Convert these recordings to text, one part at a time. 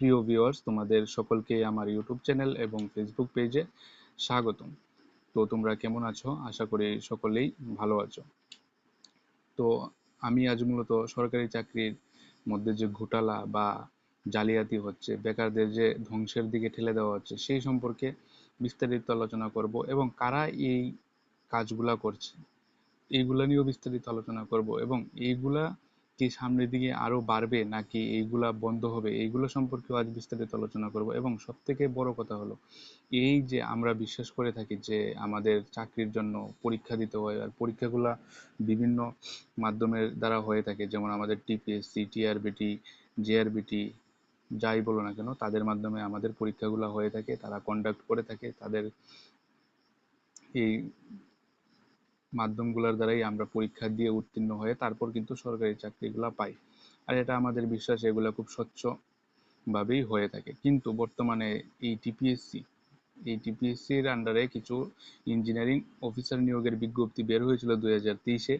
প্রিয় ভিউয়ার্স তোমাদের সকলকে আমার ইউটিউব চ্যানেল এবং ফেসবুক পেজে স্বাগতম। তো তোমরা কেমন আছো? আশা করি সকলেই ভালো আছো। তো আমি আজ মূলত সরকারি চাকরির মধ্যে যে ঘোটালা বা জালিয়াতি হচ্ছে, বেকারদের যে ধ্বংসের দিকে ঠেলে দেওয়া হচ্ছে, সেই সম্পর্কে বিস্তারিত আলোচনা করব এবং কারা এই কাজগুলা করছে, এইগুলা নিয়েও বিস্তারিত আলোচনা করব এবং এইগুলা কি সামনের দিকে আরও বাড়বে নাকি এইগুলা বন্ধ হবে? এইগুলো সম্পর্কেও আজ বিস্তারিত আলোচনা করব। এবং সব থেকে বড় কথা হলো, এই যে আমরা বিশ্বাস করে থাকি যে আমাদের চাকরির জন্য পরীক্ষা দিতে হয়, আর পরীক্ষাগুলা বিভিন্ন মাধ্যমের দ্বারা হয়ে থাকে, যেমন আমাদের টিপিএসসি টিআরবিটি জেআরবিটি যাই বলো না কেন, তাদের মাধ্যমে আমাদের পরীক্ষাগুলো হয়ে থাকে, তারা কন্ডাক্ট করে থাকে, তাদের এই মাধ্যমগুলোর দ্বারাই আমরা পরীক্ষা দিয়ে উত্তীর্ণ হয়ে তারপর কিন্তু সরকারি চাকরিগুলো পাই। আর এটা আমাদের বিশ্বাস, এগুলো খুব স্বচ্ছ ভাবেই হয়ে থাকে। কিন্তু বর্তমানে এই টিপিএসসি এই টিপিএসসির আন্ডারে কিছু ইঞ্জিনিয়ারিং অফিসার নিয়োগের বিজ্ঞপ্তি বের হয়েছিল দুই হাজার তেইশে।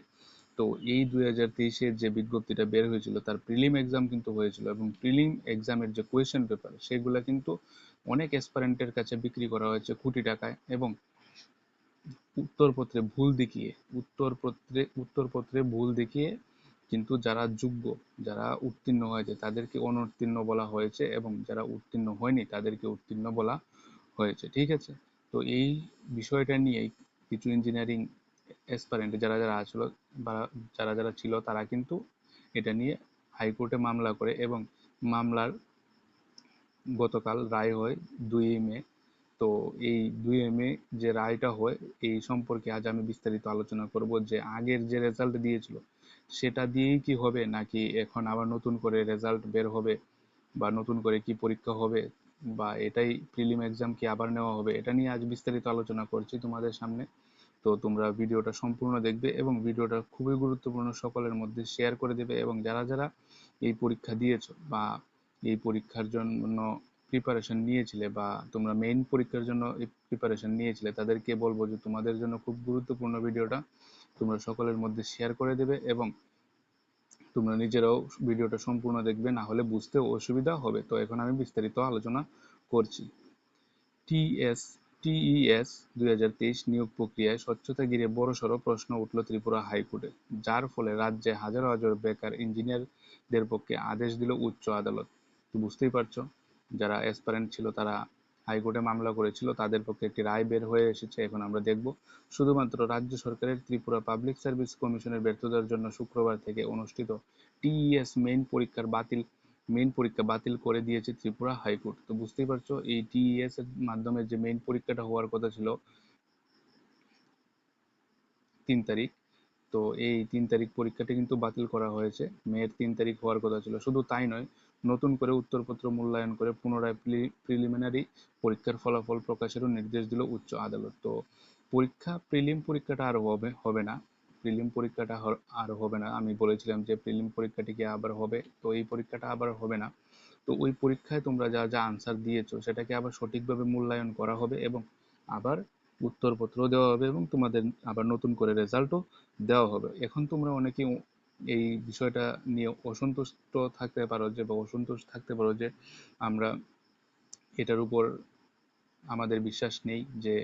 তো এই দুই হাজার তেইশের যে বিজ্ঞপ্তিটা বের হয়েছিল, তার প্রিলিম এক্সাম কিন্তু হয়েছিল এবং প্রিলিম এক্সামের যে কোয়েশ্চেন পেপার সেগুলো কিন্তু অনেক অ্যাসপারেন্টের কাছে বিক্রি করা হয়েছে কোটি টাকায় এবং উত্তরপত্রে ভুল দেখিয়ে, উত্তরপত্রে উত্তরপত্রে ভুল দেখিয়ে কিন্তু যারা যোগ্য, যারা উত্তীর্ণ হয়েছে, তাদেরকে অনুত্তীর্ণ বলা হয়েছে এবং যারা উত্তীর্ণ হয়নি, তাদেরকে উত্তীর্ণ বলা হয়েছে, ঠিক আছে? তো এই বিষয়টা নিয়েই কিছু ইঞ্জিনিয়ারিং অ্যাসপারেন্ট যারা যারা আসলো যারা যারা ছিল, তারা কিন্তু এটা নিয়ে হাইকোর্টে মামলা করে এবং মামলার গতকাল রায় হয় দুই মে তো এই দুই এম এ যে রায়টা হয়, এই সম্পর্কে আজ আমি বিস্তারিত আলোচনা করব যে আগের যে রেজাল্ট দিয়েছিল, সেটা দিয়েই কি হবে নাকি এখন আবার নতুন করে রেজাল্ট বের হবে বা নতুন করে কি পরীক্ষা হবে বা এটাই প্রিলিম এক্সাম কি আবার নেওয়া হবে, এটা নিয়ে আজ বিস্তারিত আলোচনা করছি তোমাদের সামনে। তো তোমরা ভিডিওটা সম্পূর্ণ দেখবে এবং ভিডিওটা খুবই গুরুত্বপূর্ণ সকলের মধ্যে শেয়ার করে দেবে এবং যারা যারা এই পরীক্ষা দিয়েছ বা এই পরীক্ষার জন্য প্রিপারেশন নিয়েছিলে বা তোমরা মেইন পরীক্ষার জন্য প্রিপারেশন নিয়েছিলে, তাদেরকে বলব যে তোমাদের জন্য খুব গুরুত্বপূর্ণ ভিডিওটা তোমরা সকলের মধ্যে শেয়ার করে দেবে এবং তোমরা নিজেরাও ভিডিওটা সম্পূর্ণ দেখবে, না হলে বুঝতে অসুবিধা হবে। তো এখন আমি বিস্তারিত আলোচনা করছি। টিএস টিইএস দুই হাজার তেইশ নিয়োগ প্রক্রিয়ায় স্বচ্ছতা ঘিরে বড়সড় প্রশ্ন উঠল ত্রিপুরা হাইকোর্টে, যার ফলে রাজ্যে হাজার হাজার বেকার ইঞ্জিনিয়ারদের পক্ষে আদেশ দিল উচ্চ আদালত। তো বুঝতেই পারছ? যারা অ্যাসপারেন্ট ছিল তারা হাইকোর্টে মামলা করেছিল, তাদের পক্ষে একটি রায় বের হয়ে এসেছে, এখন আমরা দেখব। শুধুমাত্র রাজ্য সরকারের ত্রিপুরা পাবলিক সার্ভিস কমিশনের ব্যর্থতার জন্য শুক্রবার থেকে অনুষ্ঠিত টিইএস মেইন পরীক্ষার বাতিল মেইন পরীক্ষা বাতিল করে দিয়েছে ত্রিপুরা হাইকোর্ট তো বুঝতেই পারছ, এই টিইএস এর মাধ্যমে যে মেইন পরীক্ষাটা হওয়ার কথা ছিল তিন তারিখ, তো এই তিন তারিখ পরীক্ষাটি কিন্তু বাতিল করা হয়েছে। মেয়ের তিন তারিখ হওয়ার কথা ছিল। শুধু তাই নয় নতুন করে উত্তরপত্র মূল্যায়ন করে পুনরায় প্রিলিমিনারি পরীক্ষার ফলাফল প্রকাশেরও নির্দেশ দিল উচ্চ আদালত। তো পরীক্ষা প্রিলিম পরীক্ষাটা আর হবে হবে না। প্রিলিম পরীক্ষাটা আর হবে না। আমি বলেছিলাম যে প্রিলিম পরীক্ষাটি কি আবার হবে? তো এই পরীক্ষাটা আবার হবে না। তো ওই পরীক্ষায় তোমরা যা যা আনসার দিয়েছ, সেটাকে আবার সঠিকভাবে মূল্যায়ন করা হবে এবং আবার উত্তরপত্র দেওয়া হবে এবং তোমাদের আবার নতুন করে রেজাল্টও দেওয়া হবে। এখন তোমরা অনেকেই এই বিষয়টা নিয়ে অসন্তুষ্ট থাকতে পারো যে বা অসন্তুষ্ট থাকতে পারো যে আমরা এটার উপর আমাদের বিশ্বাস নেই যে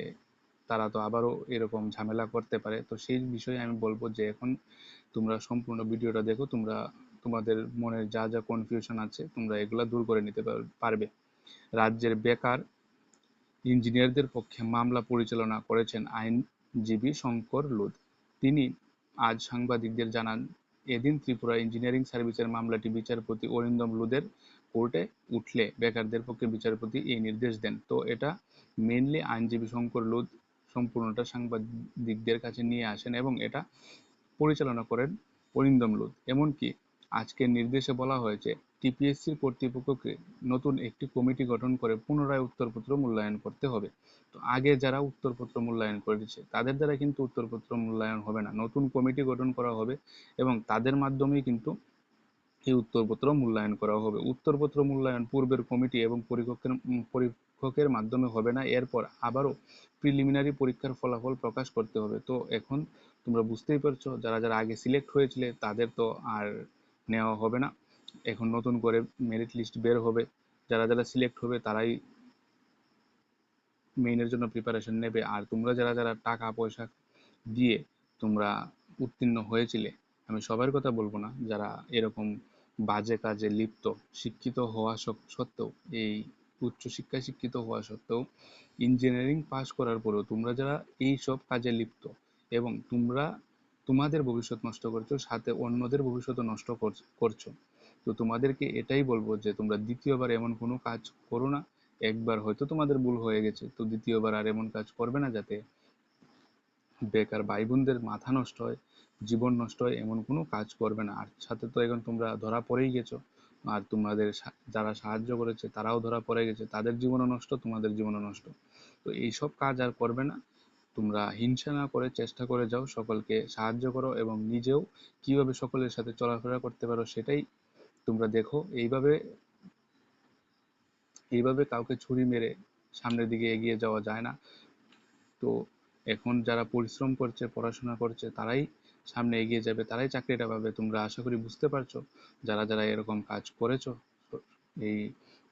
তারা তো আবারও এরকম ঝামেলা করতে পারে। তো সেই বিষয়ে আমি বলব যে এখন তোমরা সম্পূর্ণ ভিডিওটা দেখো, তোমরা তোমাদের মনের যা যা কনফিউশন আছে, তোমরা এগুলা দূর করে নিতে পারবে। রাজ্যের বেকার ইঞ্জিনিয়ারদের পক্ষে মামলা পরিচালনা করেছেন আইনজীবী শঙ্কর লুদ তিনি আজ সাংবাদিকদের জানান এদিন ত্রিপুরা ইঞ্জিনিয়ারিং সার্ভিসের মামলাটি বিচারপতি অরিন্দম লুদের কোর্টে উঠলে বেকারদের পক্ষে বিচারপতি এই নির্দেশ দেন। তো এটা মেনলি আইনজীবী শঙ্কর লুদ সম্পূর্ণটা সাংবাদিকদের কাছে নিয়ে আসেন এবং এটা পরিচালনা করেন অরিন্দম লুদ। এমনকি আজকের নির্দেশে বলা হয়েছে টিপিএসসির কর্তৃপক্ষকে নতুন একটি কমিটি গঠন করে পুনরায় উত্তরপত্র মূল্যায়ন করতে হবে। তো আগে যারা উত্তরপত্র মূল্যায়ন করেছে, তাদের দ্বারা কিন্তু উত্তরপত্র মূল্যায়ন হবে না। নতুন কমিটি গঠন করা হবে এবং তাদের মাধ্যমেই কিন্তু এই উত্তরপত্র মূল্যায়ন করা হবে। উত্তরপত্র মূল্যায়ন পূর্বের কমিটি এবং পরীক্ষকের পরীক্ষকের মাধ্যমে হবে না। এরপর আবারও প্রিলিমিনারি পরীক্ষার ফলাফল প্রকাশ করতে হবে। তো এখন তোমরা বুঝতেই পারছ, যারা যারা আগে সিলেক্ট হয়েছিলে, তাদের তো আর নেওয়া হবে না। এখন নতুন করে মেরিট লিস্ট বের হবে। যারা যারা সিলেক্ট হবে তারাই মেইনের জন্য প্রিপারেশন নেবে। আর তোমরা যারা যারা টাকা, পয়সা দিয়ে তোমরা উত্তীর্ণ হয়েছিলে, আমি সবার কথা বলব না। যারা এরকম বাজে কাজে লিপ্ত, শিক্ষিত হওয়া সত্ত্বেও, এই উচ্চশিক্ষায় শিক্ষিত হওয়া সত্ত্বেও ইঞ্জিনিয়ারিং পাশ করার পরেও তোমরা যারা এই সব কাজে লিপ্ত এবং তোমরা তোমাদের ভবিষ্যৎ নষ্ট করছ, সাথে অন্যদের ভবিষ্যৎ নষ্ট করছ তো তোমাদেরকে এটাই বলব যে, তোমরা দ্বিতীয়বার এমন কোনো কাজ করো না। একবার হয়তো তোমাদের ভুল হয়ে গেছে, তো দ্বিতীয়বার আর এমন কাজ করবে না যাতে বেকার ভাই বোনদের মাথা নষ্ট হয়, জীবন নষ্ট হয়, এমন কোনো কাজ করবে না। আর সাথে তো এখন তোমরা ধরা পড়েই গেছো। আর তোমাদের যারা সাহায্য করেছে, তারাও ধরা পড়ে গেছে। তাদের জীবনও নষ্ট, তোমাদের জীবনও নষ্ট। তো এইসব কাজ আর করবে না। তোমরা হিংসা না করে চেষ্টা করে যাও, সকলকে সাহায্য করো এবং নিজেও কীভাবে সকলের সাথে চলাফেরা করতে পারো সেটাই তোমরা দেখো। এইভাবে এইভাবে কাউকে ছুরি মেরে সামনের দিকে এগিয়ে যাওয়া যায় না। তো এখন যারা পরিশ্রম করছে, পড়াশোনা করছে, তারাই সামনে এগিয়ে যাবে, তারাই চাকরিটা পাবে। তোমরা আশা করি বুঝতে পারছ, যারা যারা এরকম কাজ করেছ, এই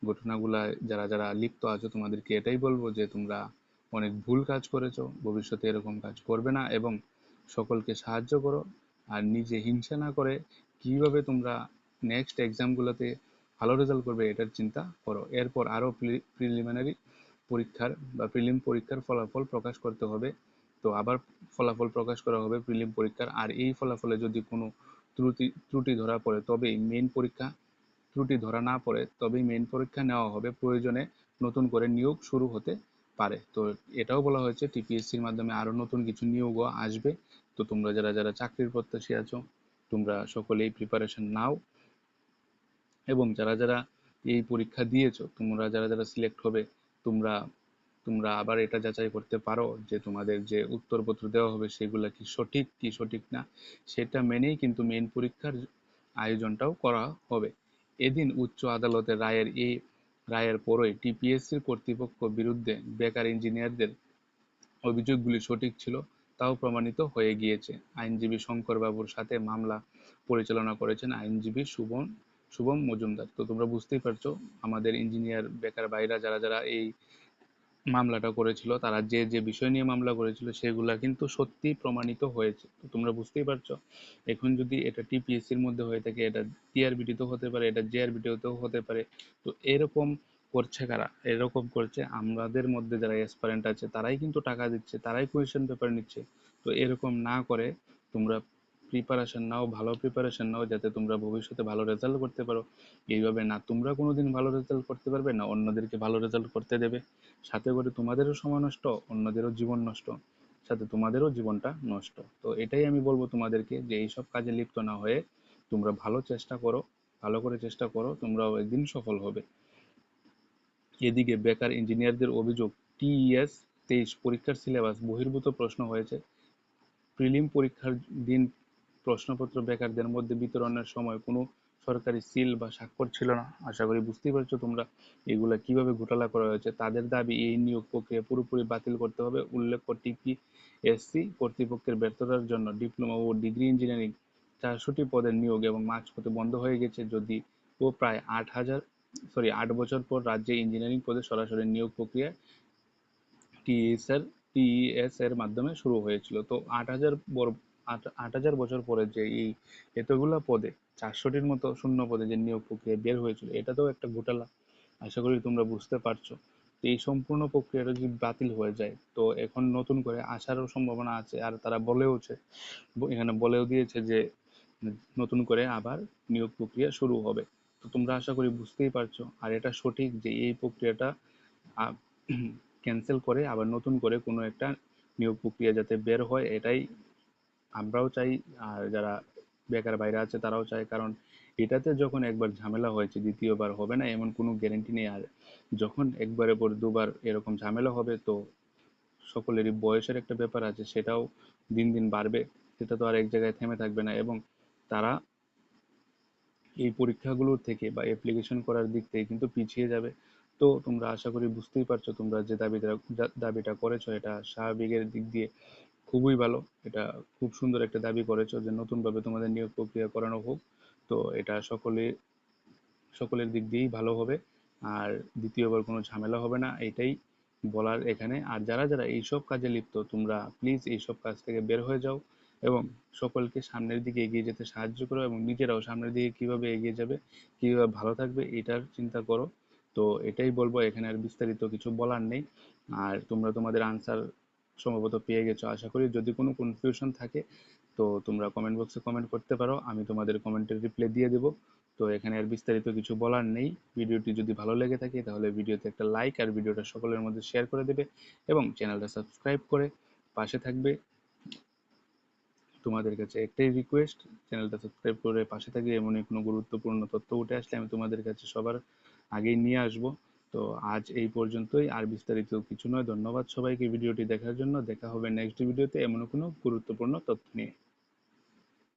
ঘটনাগুলা যারা যারা লিপ্ত আছো, তোমাদেরকে এটাই বলব যে তোমরা অনেক ভুল কাজ করেছ, ভবিষ্যতে এরকম কাজ করবে না এবং সকলকে সাহায্য করো। আর নিজে হিংসা না করে কীভাবে তোমরা নেক্সট এক্সামগুলোতে ভালো রেজাল্ট করবে এটার চিন্তা করো। এরপর আরও প্রিলিমিনারি পরীক্ষার বা প্রিলিম পরীক্ষার ফলাফল প্রকাশ করতে হবে। তো আবার ফলাফল প্রকাশ করা হবে প্রিলিম পরীক্ষার। আর এই ফলাফলে যদি কোনো ত্রুটি ত্রুটি ধরা পড়ে, তবেই মেন পরীক্ষা। ত্রুটি ধরা না পড়ে, তবেই মেন পরীক্ষা নেওয়া হবে। প্রয়োজনে নতুন করে নিয়োগ শুরু হতে পারে। তো এটাও বলা হয়েছে, টিপিএসসির মাধ্যমে আরও নতুন কিছু নিয়োগও আসবে। তো তোমরা যারা যারা চাকরির প্রত্যাশী আছো, তোমরা সকলেই প্রিপারেশন নাও। এবং যারা যারা এই পরীক্ষা দিয়েছ, তোমরা যারা যারা সিলেক্ট হবে, তোমরা তোমরা আবার এটা যাচাই করতে পারো যে তোমাদের যে উত্তরপত্র দেওয়া হবে, সেগুলা কি সঠিক কি সঠিক না, সেটা মেনেই কিন্তু মেইন পরীক্ষার আয়োজনটাও করা হবে। এদিন উচ্চ আদালতের রায়ের এই রায়ের পরই টিপিএসসির কর্তৃপক্ষ বিরুদ্ধে বেকার ইঞ্জিনিয়ারদের অভিযোগগুলি সঠিক ছিল তাও প্রমাণিত হয়ে গিয়েছে। আইনজীবী শঙ্কর বাবুর সাথে মামলা পরিচালনা করেছেন আইনজীবী শুভম শুভম মজুমদার। তো তোমরা বুঝতেই পারছ, আমাদের ইঞ্জিনিয়ার বেকার ভাইরা যারা যারা এই মামলাটা করেছিল, তারা যে যে বিষয় নিয়ে মামলা করেছিল সেগুলা কিন্তু সত্যি প্রমাণিত হয়েছে। তোমরা বুঝতেই পারছ, এখন যদি এটা টিপিএসসির মধ্যে হয়ে থাকে, এটা টিআরবিটিতেও হতে পারে, এটা জেআরবিটিতেও হতে পারে, তো এরকম করছে কারা? এরকম করছে আমাদের মধ্যে যারা এসপারেন্ট আছে, তারাই কিন্তু টাকা দিচ্ছে, তারাই কোয়েশ্চেন পেপার নিচ্ছে। তো এরকম না করে তোমরা প্রিপারেশন নাও, ভালো প্রিপারেশন নাও যাতে তোমরা ভবিষ্যতে ভালো রেজাল্ট করতে পারো। এইভাবে না তোমরা কোনোদিন ভালো রেজাল্ট করতে পারবে না, অন্যদেরকে ভালো রেজাল্ট করতে দেবে। সাথে করে তোমাদেরও সময় নষ্ট, অন্যদেরও জীবন নষ্ট। সাথে তোমাদেরও জীবনটা নষ্ট। তো এটাই আমি বলব তোমাদেরকে যে এইসব কাজে লিপ্ত না হয়ে তোমরা ভালো চেষ্টা করো, ভালো করে চেষ্টা করো, তোমরাও একদিন সফল হবে। এদিকে বেকার ইঞ্জিনিয়ারদের অভিযোগ টিইএস তেইশ, পরীক্ষার সিলেবাস বহির্ভূত প্রশ্ন হয়েছে। প্রিলিম পরীক্ষার দিন প্রশ্নপত্র বেকারদের মধ্যে বিতরণের সময় কোনো সরকারি সিল বা স্বাক্ষর ছিল না। আশা করি বুঝতেই পারছ তোমরা এগুলা কীভাবে ঘোটালা করা হয়েছে। তাদের দাবি, এই নিয়োগ প্রক্রিয়া পুরোপুরি বাতিল করতে হবে উল্লেখ্য টিপিএসসি কর্তৃপক্ষের ব্যর্থতার জন্য ডিপ্লোমা ও ডিগ্রি ইঞ্জিনিয়ারিং চারশোটি পদের নিয়োগ এবং মাঝপথে বন্ধ হয়ে গেছে যদি ও প্রায় আট হাজার, সরি, আট বছর পর রাজ্যে ইঞ্জিনিয়ারিং পদে সরাসরি নিয়োগ প্রক্রিয়া টিএস এর টিইএস এর মাধ্যমে শুরু হয়েছিল। তো আট হাজার আট হাজার বছর পরে যে এই এতগুলা পদে, চারশোটির মতো শূন্য পদে যে নিয়োগ প্রক্রিয়া বের হয়েছিল এটা তো একটা ঘোটালা। আশা করি তোমরা বুঝতে পারছ। এই সম্পূর্ণ প্রক্রিয়াটা যদি বাতিল হয়ে যায়, তো এখন নতুন করে আসারও সম্ভাবনা আছে আর তারা বলেওছে, এখানে বলেও দিয়েছে যে নতুন করে আবার নিয়োগ প্রক্রিয়া শুরু হবে। তো তোমরা আশা করি বুঝতেই পারছ। আর এটা সঠিক যে এই প্রক্রিয়াটা ক্যান্সেল করে আবার নতুন করে কোনো একটা নিয়োগ প্রক্রিয়া যাতে বের হয়, এটাই আমরাও চাই, আর যারা বেকার বাইরে আছে তারাও চায়। কারণ এটাতে যখন একবার ঝামেলা হয়েছে, দ্বিতীয়বার হবে না, এমন কোনো গ্যারেন্টি নেই। আর যখন একবারের পর দুবার এরকম ঝামেলা হবে, তো সকলেরই বয়সের একটা ব্যাপার আছে, সেটাও দিন দিন বাড়বে। সেটা তো আর এক জায়গায় থেমে থাকবে না। এবং তারা এই পরীক্ষাগুলোর থেকে বা অ্যাপ্লিকেশন করার দিক থেকে কিন্তু পিছিয়ে যাবে। তো তোমরা আশা করি বুঝতেই পারছ, তোমরা যে দাবিটা দাবিটা করেছ, এটা স্বাভাবিকের দিক দিয়ে খুবই ভালো। এটা খুব সুন্দর একটা দাবি করেছ যে নতুনভাবে তোমাদের নিয়োগ প্রক্রিয়া করানো হোক। তো এটা সকলে, সকলের দিক দিয়েই ভালো হবে। আর দ্বিতীয়বার কোনো ঝামেলা হবে না, এটাই বলার এখানে। আর যারা যারা এইসব কাজে লিপ্ত, তোমরা প্লিজ এইসব কাজ থেকে বের হয়ে যাও এবং সকলকে সামনের দিকে এগিয়ে যেতে সাহায্য করো এবং নিজেরাও সামনের দিকে কীভাবে এগিয়ে যাবে, কীভাবে ভালো থাকবে এটার চিন্তা করো। তো এটাই বলব, এখানে আর বিস্তারিত কিছু বলার নেই। আর তোমরা তোমাদের আনসার সম্ভবত পেয়ে গেছো, আশা করি। যদি কোনো কনফিউশন থাকে, তো তোমরা কমেন্ট বক্সে কমেন্ট করতে পারো। আমি তোমাদের কমেন্টের রিপ্লাই দিয়ে দেবো। তো এখানে আর বিস্তারিত কিছু বলার নেই। ভিডিওটি যদি ভালো লেগে থাকে, তাহলে ভিডিওতে একটা লাইক আর ভিডিওটা সকলের মধ্যে শেয়ার করে দেবে এবং চ্যানেলটা সাবস্ক্রাইব করে পাশে থাকবে। তোমাদের কাছে একটাই রিকোয়েস্ট চ্যানেলটা সাবস্ক্রাইব করে পাশে থাকবে এমনই কোনো গুরুত্বপূর্ণ তথ্য উঠে আসলে আমি তোমাদের কাছে সবার আগেই নিয়ে আসব। তো আজ এই পর্যন্তই। আর বিস্তারিত কিছু নয়। ধন্যবাদ সবাইকে ভিডিওটি দেখার জন্য। দেখা হবে নেক্সট ভিডিওতে এমন কোনো গুরুত্বপূর্ণ তথ্য নিয়ে।